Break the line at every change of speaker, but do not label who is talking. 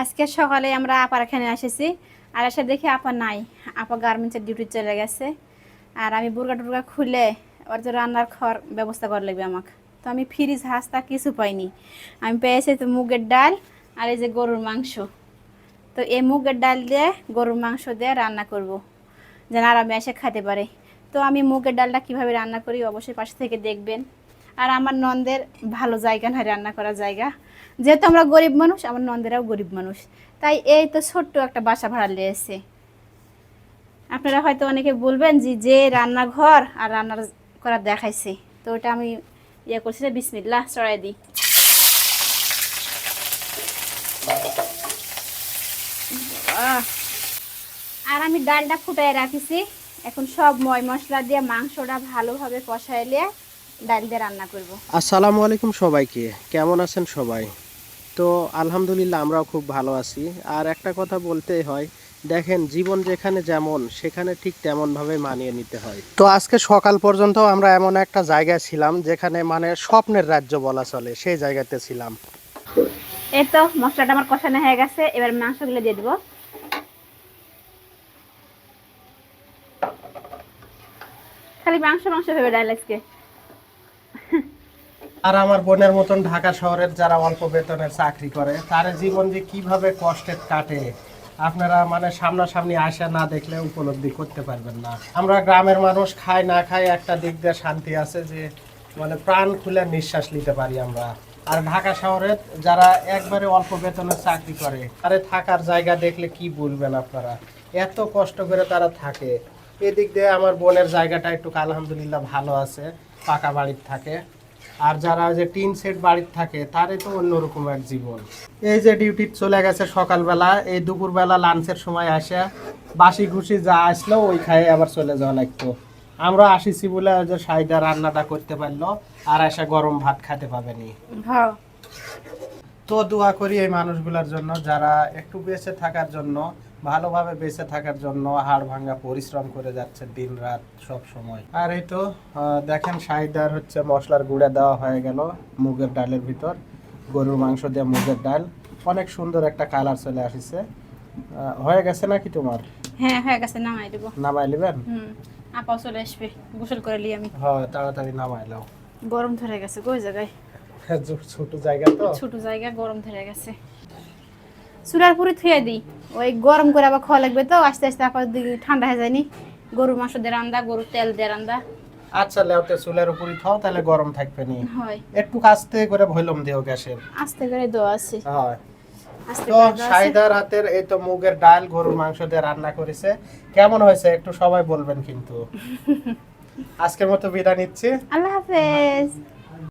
আজকে সকালে আমরা আপার এখানে এসেছি আর এসে দেখি আপা নাই। আপা গার্মেন্টসের ডিউটি চলে গেছে। আর আমি বুর্গা টুর্গা খুলে ওর তো রান্নার খাওয়ার ব্যবস্থা করা লাগবে আমাকে। তো আমি ফ্রিজ হাঁসটা কিছু পাইনি। আমি পেয়েছি তো মুগের ডাল আর এই যে গরুর মাংস। তো এই মুগের ডাল দিয়ে গরুর মাংস দিয়ে রান্না করব, যেন আরামে এসে খেতে পারে। তো আমি মুগের ডালটা কীভাবে রান্না করি অবশ্যই পাশে থেকে দেখবেন। আর আমার নন্দের ভালো জায়গা নয় রান্না করার জায়গা। যেহেতু আমরা গরিব মানুষ, আমার নন্দেরাও গরিব মানুষ। তাই এই তো ছোট্ট একটা বাসা ভাড়া লিয়েছে আপনারা হয়তো অনেকে বলবেন যে যে রান্নাঘর আর রান্নার করা দেখাইছে। তো ওটা আমি ইয়ে করছি যে বিসমিল্লাহ চড়াই দিই! আর আমি ডালটা ফুটাই রাখিছি। এখন সব ময় মশলা দিয়ে মাংসটা ভালোভাবে কষাইলে ডাল দিয়ে রান্না করব।
আসসালামু আলাইকুম সবাইকে। কেমন আছেন সবাই? তো আলহামদুলিল্লাহ আমরাও খুব ভালো আছি। আর একটা কথা বলতেই হয়, দেখেন জীবন যেখানে যেমন, সেখানে ঠিক তেমনভাবে মানিয়ে নিতে হয়। তো আজকে সকাল পর্যন্ত আমরা এমন একটা জায়গায় ছিলাম, যেখানে মানে স্বপ্নের রাজ্য বলা চলে, সেই জায়গাতে ছিলাম।
এই তো, মশলাটা আমার কষানো হয়ে গেছে, এবার মাংসগুলো দিয়ে দিব। খালি মাংস মাংস ভেবে ডাল আজকে
আর আমার বোনের মতন ঢাকা শহরের যারা অল্প বেতনের চাকরি করে তার জীবন যে কীভাবে কষ্টের কাটে, আপনারা মানে সামনাসামনি আসা না দেখলে উপলব্ধি করতে পারবেন না। আমরা গ্রামের মানুষ, খাই না খাই একটা দিক দিয়ে শান্তি আছে যে মানে প্রাণ খুলে নিঃশ্বাস নিতে পারি আমরা। আর ঢাকা শহরে যারা একবারে অল্প বেতনের চাকরি করে আরে থাকার জায়গা দেখলে কি বলবেন আপনারা? এত কষ্ট করে তারা থাকে। এদিক দিয়ে আমার বোনের জায়গাটা একটু আলহামদুলিল্লাহ ভালো আছে, পাকা বাড়ির থাকে। আর যারা যে টিন সেট বাড়িতে থাকে তারে তো অন্যরকম এক জীবন। এই যে ডিউটি চলে গেছে সকালবেলা এই দুপুরবেলা লাঞ্চের সময় আসে বাসি ঘুষি যা আসলো ওই খায়ে আবার চলে যাওয়া লাগতো। আমরা আসিছি বলে ওই যে সাইদা রান্নাটা করতে পারল আর এসে গরম ভাত খেতে পাবেনি।
হ্যাঁ।
তো দোয়া করি এই মানুষগুলোর জন্য যারা একটু বেঁচে থাকার জন্য ভালোভাবে বেঁচে থাকার জন্য হাড় ভাঙা পরিশ্রম করে যাচ্ছে দিন রাত সব সময়। আর এই তো দেখেন সাইদার হচ্ছে মশলার গুঁড়া দেওয়া হয়ে গেল মুগের ডালের ভিতর। গরুর মাংস দিয়ে মুগের ডাল। অনেক সুন্দর একটা কালার চলে আসিছে। হয়ে গেছে নাকি তোমার?
হ্যাঁ হয়ে গেছে নামাই দেবো।
নামাই নেবেন?
আপাও চলে আসবে গোসল করে লি আমি।
হয় তাড়াতাড়ি নামাই নাও।
গরম ধরে গেছে ওই জায়গায়
ছোট জায়গা তো।
ছোট জায়গা গরম ধরে গেছে। চুলার পুরি থুয়ে দিই। ওই গরম করে আবার খাওয়া লাগবে তো আস্তে আস্তে দিকে ঠান্ডা হয়ে যায়নি গরুর মাংস দিয়ে রান্দা গরুর তেল দিয়ে রান্দা।
আচ্ছা লেওতে চুলের উপরই খাও তাহলে গরম থাকবে নি।
হয়।
একটু কাস্তে করে দিও গ্যাসের।
আস্তে করে আছে।
হয়। তো সাইদার হাতের এই তো মুগের ডাল গরুর মাংস দিয়ে রান্না করেছে। কেমন হয়েছে একটু সবাই বলবেন কিন্তু। আজকের মতো বিদায় নিচ্ছি।
আল্লাহ হাফেজ।